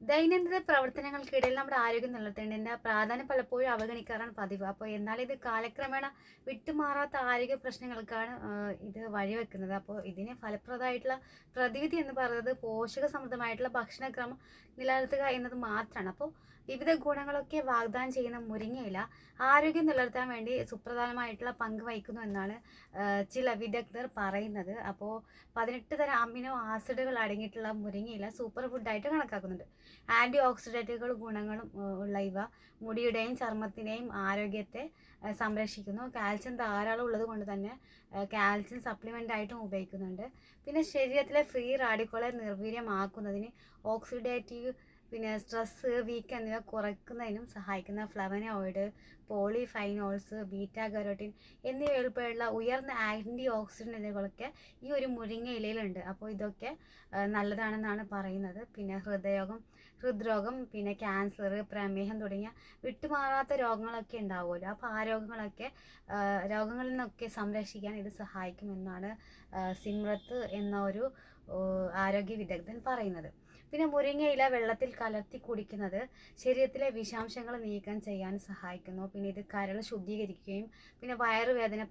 ദൈനംദിന പ്രവർത്തനങ്ങൾക്കിടയിൽ നമ്മുടെ ആരോഗ്യം നിലനിർത്തേണ്ടതിന്റെ പ്രാധാന്യം പലപ്പോഴും അവഗണിക്കാറാണ് പതിവ്. അപ്പോൾ എന്നാൽ ഇത് കാലക്രമേണ വിട്ടുമാറാത്ത ആരോഗ്യ പ്രശ്നങ്ങൾക്കാണ് ഇത് വഴിവെക്കുന്നത്. അപ്പോൾ ഇതിന് ഫലപ്രദമായിട്ടുള്ള പ്രതിവിധി എന്ന് പറയുന്നത് പോഷക സമൃദ്ധമായിട്ടുള്ള ഭക്ഷണക്രമം നിലനിർത്തുക എന്നത് മാത്രമാണ്. അപ്പോൾ വിവിധ ഗുണങ്ങളൊക്കെ വാഗ്ദാനം ചെയ്യുന്ന മുരിങ്ങയില ആരോഗ്യം നിലനിർത്താൻ വേണ്ടി സുപ്രധാനമായിട്ടുള്ള പങ്ക് വഹിക്കുന്നു എന്നാണ് ചില വിദഗ്ധർ പറയുന്നത്. അപ്പോൾ പതിനെട്ട് തരം അമിനോ ആസിഡുകൾ അടങ്ങിയിട്ടുള്ള മുരിങ്ങയില സൂപ്പർ ഫുഡായിട്ട് കണക്കാക്കുന്നുണ്ട്. ആന്റി ഓക്സിഡന്റുകൾ ഗുണങ്ങളും ഉള്ള ഇവ മുടിയുടെയും ചർമ്മത്തിന്റെയും ആരോഗ്യത്തെ സംരക്ഷിക്കുന്നു. കാൽസ്യം ധാരാളം ഉള്ളത് കൊണ്ട് തന്നെ കാൽസ്യം സപ്ലിമെന്റ് ആയിട്ടും ഉപയോഗിക്കുന്നുണ്ട്. പിന്നെ ശരീരത്തിലെ ഫ്രീ റാഡിക്കോളെ നിർവീര്യമാക്കുന്നതിന് ഓക്സിഡേറ്റീവ് പിന്നെ സ്ട്രെസ് വീക്ക് എന്നിവ കുറയ്ക്കുന്നതിനും സഹായിക്കുന്ന ഫ്ലവനോയിഡ് പോളിഫൈനോൾസ് ബീറ്റാ കരോട്ടിൻ എന്നിവ ഉൾപ്പെടെയുള്ള ഉയർന്ന ആന്റി ഓക്സിഡന്റുകളൊക്കെ ഈ ഒരു മുരിങ്ങ ഇലയിലുണ്ട്. അപ്പോൾ ഇതൊക്കെ നല്ലതാണെന്നാണ് പറയുന്നത്. പിന്നെ ഹൃദയരോഗം ഹൃദ്രോഗം പിന്നെ ക്യാൻസർ പ്രമേഹം തുടങ്ങിയ വിട്ടുമാറാത്ത രോഗങ്ങളൊക്കെ ഉണ്ടാവുമല്ലോ. അപ്പോൾ ആ രോഗങ്ങളൊക്കെ രോഗങ്ങളിൽ നിന്നൊക്കെ സംരക്ഷിക്കാൻ ഇത് സഹായിക്കുമെന്നാണ് സിമ്രത്ത് എന്ന ഒരു ആരോഗ്യ വിദഗ്ധൻ പറയുന്നത്. പിന്നെ മുരിങ്ങയില വെള്ളത്തിൽ കലർത്തി കുടിക്കുന്നത് ശരീരത്തിലെ വിഷാംശങ്ങൾ നീക്കം ചെയ്യാൻ സഹായിക്കുന്നു. പിന്നെ ഇത് കരൾ ശുദ്ധീകരിക്കുകയും പിന്നെ വയറുവേദന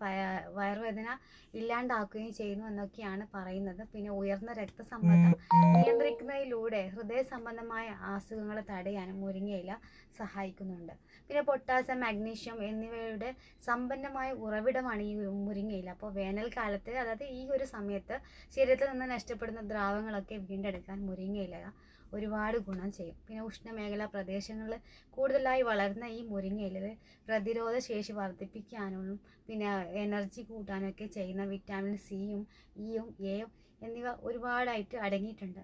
വയറുവേദന ഇല്ലാണ്ടാക്കുകയും ചെയ്യുന്നു എന്നൊക്കെയാണ് പറയുന്നത്. പിന്നെ ഉയർന്ന രക്തസമ്മർദ്ദം നിയന്ത്രിക്കുന്നതിലൂടെ ഹൃദയ സംബന്ധമായ അസുഖങ്ങൾ തടയാനും മുരിങ്ങയില സഹായിക്കുന്നുണ്ട്. പിന്നെ പൊട്ടാസ്യം മാഗ്നീഷ്യം എന്നിവയുടെ സമ്പന്നമായ ഉറവിടമാണ് ഈ മുരിങ്ങയില. അപ്പോൾ വേനൽക്കാലത്ത് അതായത് ഈ ഒരു സമയത്ത് ശരീരത്തിൽ നിന്ന് നഷ്ടപ്പെടുന്ന ദ്രാവങ്ങളൊക്കെ വീണ്ടെടുക്കാൻ മുരിങ്ങയില ഒരുപാട് ഗുണം ചെയ്യും. പിന്നെ ഉഷ്ണമേഖലാ പ്രദേശങ്ങളിൽ കൂടുതലായി വളരുന്ന ഈ മുരിങ്ങയില പ്രതിരോധ ശേഷി വർദ്ധിപ്പിക്കാനും പിന്നെ എനർജി കൂട്ടാനൊക്കെ ചെയ്യുന്ന വിറ്റാമിൻ സിയും ഇയും എയും എന്നിവ ഒരുപാടായിട്ട് അടങ്ങിയിട്ടുണ്ട്.